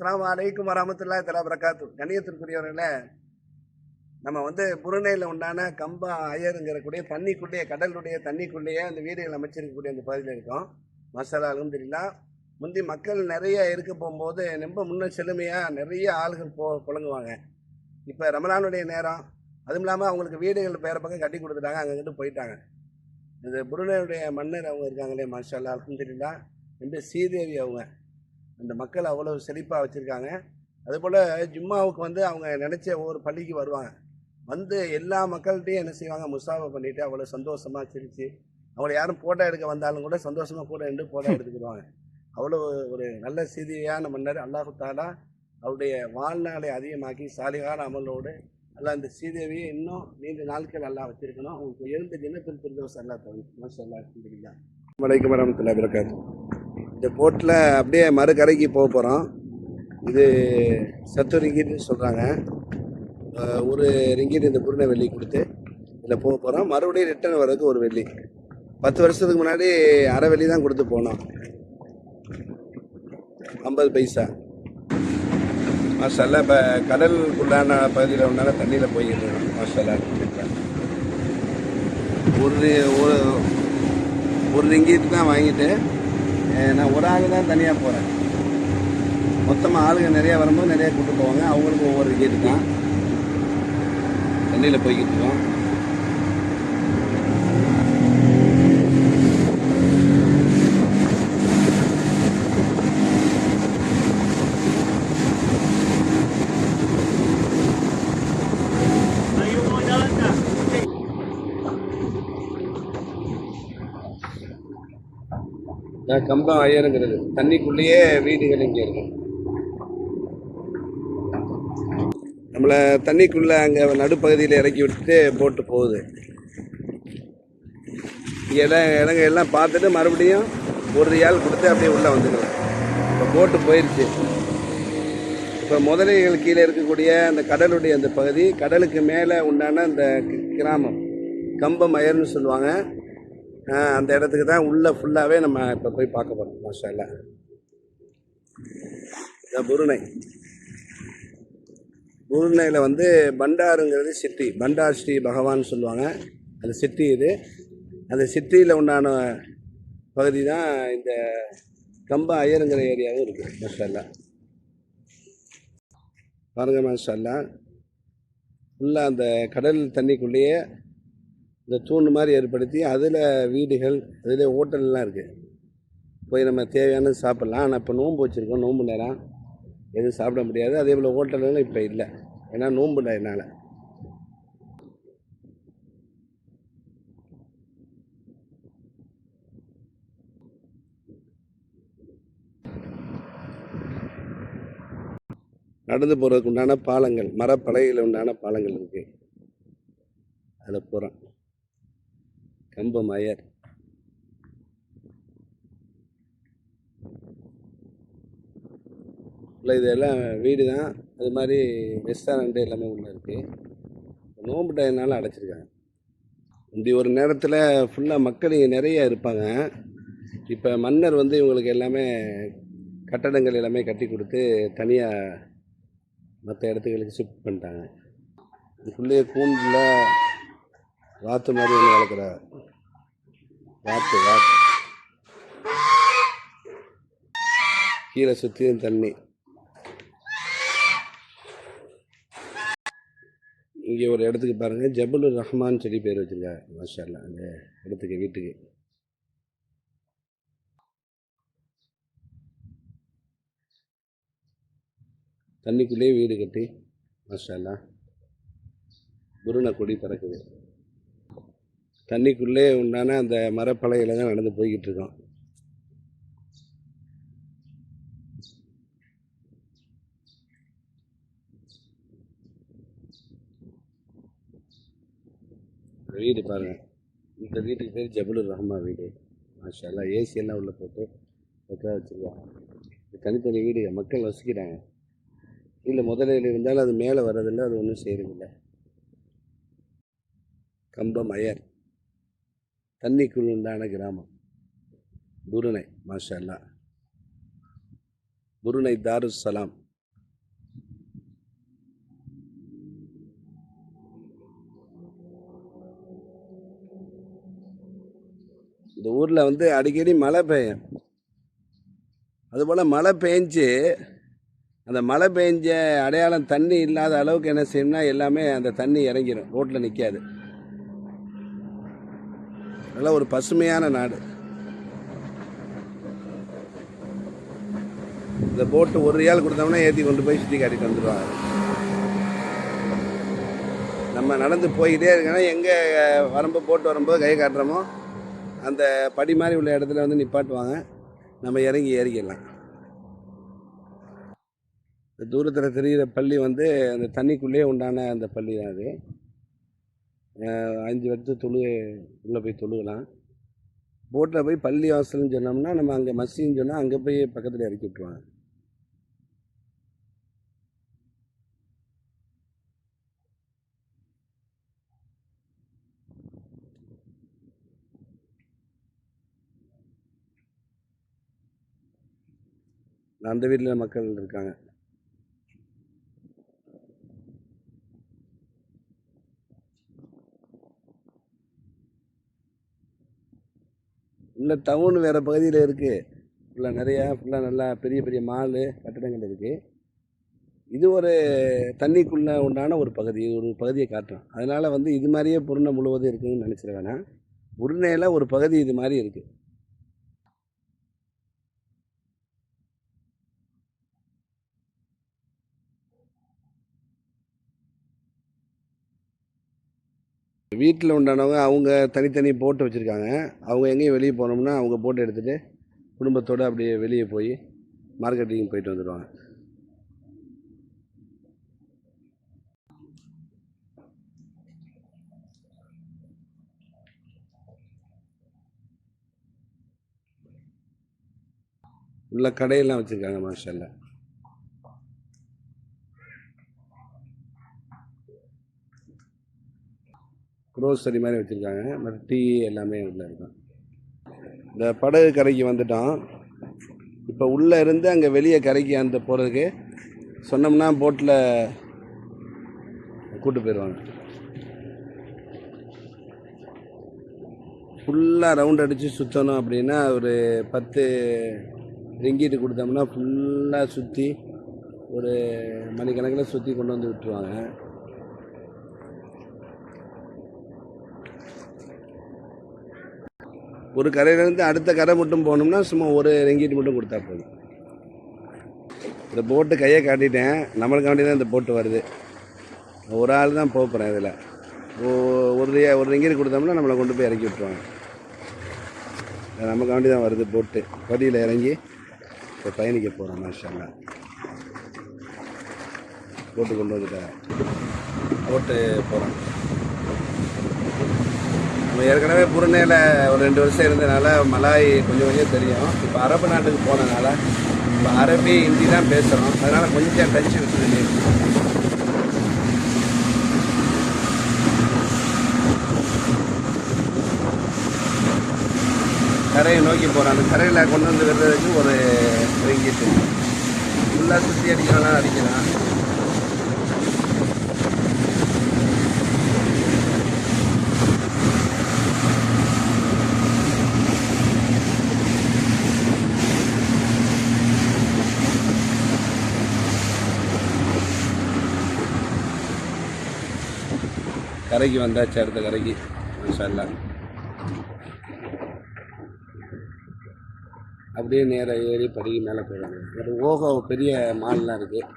அஸ்லாம் அலைக்கும் வரமத்துல்லா தலா பிரகாத்து கண்ணியத்திற்குரியவர்களே நம்ம வந்து புருணையில் உண்டான கம்பா அயருங்கிறக்கூடிய தண்ணிக்குள்ளேயே கடலுடைய தண்ணிக்குள்ளேயே அந்த வீடுகள் அமைச்சிருக்கக்கூடிய அந்த பகுதியில் இருக்கோம். மசாலா அலமதுல்லா முந்தி மக்கள் நிறைய இருக்க போகும்போது ரொம்ப முன்ன செழுமையாக நிறைய ஆளுகள் போ புழங்குவாங்க. இப்போ ரமலானுடைய நேரம் அதுவும் இல்லாமல் அவங்களுக்கு வீடுகள் பேர பக்கம் கட்டி கொடுத்துட்டாங்க அங்கிட்டு போயிட்டாங்க. இந்த புருணையுடைய மன்னர் அவங்க இருக்காங்களே மாஷா அலமதுல்லா ரொம்ப ஸ்ரீதேவி அவங்க. அந்த மக்கள் அவ்வளோ செழிப்பாக வச்சுருக்காங்க. அதுபோல் ஜும்மாவுக்கு வந்து அவங்க நினச்ச ஒவ்வொரு பள்ளிக்கு வருவாங்க. வந்து எல்லா மக்கள்கிட்டையும் என்ன செய்வாங்க? முசாஃபா பண்ணிட்டு அவ்வளோ சந்தோஷமாக சிரித்து அவங்கள யாரும் ஃபோட்டோ எடுக்க வந்தாலும் கூட சந்தோஷமாக கூட நின்று ஃபோட்டோ எடுத்துக்கிடுவாங்க. அவ்வளோ ஒரு நல்ல செய்தியான மன்னர் அல்லாஹு தாலா அவருடைய வாழ்நாளை அதிகமாக்கி சாலிகான அமலோடு அல்லா இந்த சீதேவியை இன்னும் நீண்ட நாட்கள் நல்லா வச்சிருக்கணும். அவங்களுக்கு உயர்ந்த தினத்தில் தரும். மாஷா அல்லா அல்ஹம்துலில்லாஹ். வலைக்கம் வரமத்துல்லா வரகாத்து இந்த போட்டில் அப்படியே மறுக்கரைக்கு போக போகிறோம். இது சத்து ரிங்கிட்னு சொல்கிறாங்க. ஒரு ரிங்கிட் இந்த புருணை வெள்ளி கொடுத்து இதில் போக போகிறோம். மறுபடியும் ரிட்டர்ன் வர்றதுக்கு ஒரு வெள்ளி. பத்து வருஷத்துக்கு முன்னாடி அரை வெள்ளி தான் கொடுத்து போனோம். ஐம்பது பைசா. மாஷல்லா இப்போ கடலுக்குள்ளான பகுதியில் உண்டான தண்ணியில் போய்கிட்டு இருக்கோம் மாஷல்லா ஒரு ஒரு ஒரு தான் வாங்கிட்டு நான் ஒரு ஆள் தான் தனியாக போகிறேன் மொத்தமாக ஆளுங்க நிறையா வரும்போது நிறையா கூட்டு போவாங்க. அவங்களுக்கு ஒவ்வொரு ரிங்கிட் தான். சென்னையில் போய்கிட்டு இருக்கோம் நான் கம்பம் ஐயருங்கிறது தண்ணிக்குள்ளேயே வீடுகள் இங்கே இருக்கு. நம்மளை தண்ணிக்குள்ளே அங்கே நடுப்பகுதியில் இறக்கி விட்டுட்டு போட்டு போகுது. இங்கே எல்லாம் இடங்க எல்லாம் பார்த்துட்டு மறுபடியும் ஒரு ரியால் கொடுத்து அப்படியே உள்ளே வந்துக்கலாம் இப்போ போட்டு போயிடுச்சு இப்போ முதலைகள் கீழே இருக்கக்கூடிய அந்த கடலுடைய அந்த பகுதி கடலுக்கு மேலே உண்டான அந்த கிராமம். கம்பம் அயர்னு சொல்லுவாங்க. அந்த இடத்துக்கு தான் உள்ளே ஃபுல்லாகவே நம்ம இப்போ போய் பார்க்க போகிறோம் மாஷா இதான் புருணை. புருணையில் வந்து பண்டாருங்கிறது சிட்டி. பண்டார் ஸ்ரீ பகவான் சொல்லுவாங்க. அந்த சிட்டி இது. அந்த சிட்டியில் உண்டான பகுதி தான் இந்த கம்ப ஐயருங்கிற ஏரியாவும் இருக்குது மாஷா பாருங்கள் பாருங்க ஃபுல்லாக அந்த கடல் தண்ணிக்குள்ளேயே இந்த தூண் மாதிரி ஏற்படுத்தி அதில் வீடுகள் அதில் ஹோட்டல்லாம் இருக்குது போய் நம்ம தேவையானது சாப்பிட்லாம். ஆனால் இப்போ நோன்பு வச்சுருக்கோம் நோன்பு நேரம் எதுவும் சாப்பிட முடியாது. அதே போல் ஹோட்டல்லாம் இப்போ இல்லை. ஏன்னா நோன்பு என்னால். நடந்து போகிறதுக்கு உண்டான பாலங்கள் மரப்பலகையில் உண்டான பாலங்கள் இருக்குது அதில் போகிறோம் கம்பம் அயர். இல்லை இதெல்லாம் வீடு தான் அது மாதிரி ரெஸ்டாரண்ட்டு எல்லாமே உள்ளே இருக்குது நோம்பு டைம்னால அடைச்சிருக்காங்க. இப்படி ஒரு நேரத்தில் ஃபுல்லாக மக்கள் இங்கே நிறைய இருப்பாங்க. இப்போ மன்னர் வந்து இவங்களுக்கு எல்லாமே கட்டடங்கள் எல்லாமே கட்டி கொடுத்து தனியாக மற்ற இடத்துகளுக்கு ஷிஃப்ட் பண்ணிட்டாங்க. இதுக்குள்ளேயே கூண்டில் வாத்து மாதிரி ஒன்று வளர்க்குற. வாத்து வாத்து. கீழே சுற்றியும் தண்ணி. இங்கே ஒரு இடத்துக்கு பாருங்கள் ஜபுல் ரஹ்மான் செடி பேர் வச்சுருக்காங்க மாஷா அந்த இடத்துக்கு வீட்டுக்கு. தண்ணிக்குள்ளேயே வீடு கட்டி மாஷா அல்லாஹ் கொடி பறக்குது தண்ணிக்குள்ளே உண்டான அந்த மரப்பலையில் தான் நடந்து போய்கிட்டு இருக்கோம். வீடு பாருங்க. இந்த வீட்டுக்கு பேர் ஜபுலுர் ரஹ்மா வீடு. மாஷா ஏசியெல்லாம் உள்ளே போட்டு பக்கா வச்சுருக்காங்க. தனித்தனி வீடு. மக்கள் வசிக்கிறாங்க. இல்லை முதலையில் இருந்தாலும் அது மேலே வர்றதில்லை அது ஒன்றும் செய்யறதில்லை. கம்பம் அயர். தண்ணிக்குள் உண்டான கிராமம். புருனை மாஷல்லா அல்லா புருனை தாருஸ் சலாம் இந்த ஊரில் வந்து அடிக்கடி மழை பெய்யும். அதுபோல் மழை பெஞ்சு அந்த மழை பெஞ்ச அடையாளம் தண்ணி இல்லாத அளவுக்கு என்ன செய்யணும்னா எல்லாமே அந்த தண்ணி இறங்கிடும் ரோட்டில் நிற்காது நல்ல ஒரு பசுமையான நாடு. இந்த போட்டு ஒரு ரியால் கொடுத்தோம்னா ஏற்றி கொண்டு போய் சுற்றி காட்டிட்டு வந்துடுவாங்க நம்ம நடந்து போய்கிட்டே இருக்கோன்னா எங்கே வரம்பு போட்டு வரும்போது கை காட்டுறோமோ அந்த படி மாதிரி உள்ள இடத்துல வந்து நிப்பாட்டுவாங்க. நம்ம இறங்கி ஏறிக்கலாம் தூரத்தில் தெரிகிற பள்ளி வந்து அந்த தண்ணிக்குள்ளேயே உண்டான அந்த பள்ளி தான் அது. அஞ்சு வருஷத்து தொழு உள்ளே போய் தொழுகலாம். போட்டில் போய் பள்ளி வாசல்னு சொன்னோம்னா நம்ம அங்கே மசின்னு சொன்னால் அங்கே போய் பக்கத்தில் இறக்கி விட்ருவாங்க அந்த வீட்டில் மக்கள் இருக்காங்க. உள்ள டவுன் வேறு பகுதியில் இருக்குது ஃபுல்லாக நிறையா ஃபுல்லாக நல்லா பெரிய பெரிய மாலு கட்டடங்கள் இருக்குது இது ஒரு தண்ணிக்குள்ளே உண்டான ஒரு பகுதி. ஒரு பகுதியை காட்டும் அதனால் வந்து இது மாதிரியே புருணை முழுவதும் இருக்குதுன்னு நினச்சிட வேணாம். புருணையில் ஒரு பகுதி இது மாதிரி இருக்குது வீட்டில் உண்டானவங்க அவங்க தனித்தனி போட்டு வச்சுருக்காங்க. அவங்க எங்கேயும் வெளியே போனோம்னா அவங்க போட்டை எடுத்துகிட்டு குடும்பத்தோடு அப்படியே வெளியே போய் மார்க்கெட்டிங் போயிட்டு வந்துடுவாங்க உள்ள கடையெல்லாம் வச்சுருக்காங்க மாஷல்ல க்ரோசரி மாதிரி வச்சுருக்காங்க. மற்ற டீ எல்லாமே உள்ளே இருக்கும் இந்த படகு கரைக்கு வந்துட்டோம். இப்போ உள்ளே இருந்து அங்கே வெளியே கரைக்கு அந்த போகிறதுக்கு சொன்னோம்னா போட்டில் கூட்டு போயிடுவாங்க ஃபுல்லாக ரவுண்ட் அடித்து சுற்றணும் அப்படின்னா ஒரு பத்து ரிங்கிட்டு கொடுத்தோம்னா ஃபுல்லாக சுற்றி ஒரு மணிக்கணக்கில் சுற்றி கொண்டு வந்து விட்டுருவாங்க. ஒரு கரையிலேருந்து அடுத்த கரை மட்டும் போகணும்னா சும்மா ஒரு ரெங்கீட் மட்டும் கொடுத்தா போதும். இந்த போட்டு கையை காட்டிட்டேன். நம்மளுக்காண்டி தான் இந்த போட்டு வருது. ஒரு ஆள் தான் போக போகிறேன் இதில். ஒரு ஒரு ரிங்கீட் கொடுத்தோம்னா நம்மளை கொண்டு போய் இறக்கி விட்டுருவாங்க. நமக்கு வேண்டி தான் வருது போட்டு. படியில் இறங்கி இப்போ பயணிக்க போகிறோம் மாஷால்லா போட்டு கொண்டு வந்துட்டேன். போட்டு போகிறோம் ஏற்கனவே புருனேல ஒரு ரெண்டு வருஷம் இருந்தனால மலாய் கொஞ்சம் கொஞ்சம் தெரியும். இப்போ அரபு நாட்டுக்கு போனதுனால இப்போ அரபி ஹிந்தி தான் பேசுகிறோம் அதனால் கொஞ்சம் டச் விட்டுருக்கு கரையை நோக்கி போகிறோம் அந்த கரையில் கொண்டு வந்து விடுறதுக்கு ஒரு ரிங்கிட்டு ஃபுல்லாக சுற்றி அடிக்கிறனால அடிக்கலாம். கரைக்கு வந்தாச்சு அடுத்த கரைக்கு. சொல்லலாம் அப்படியே நேராக ஏறி படிக்கு மேலே போயிடுவாங்க ஒரு ஓகோ பெரிய மால்லாம் இருக்குது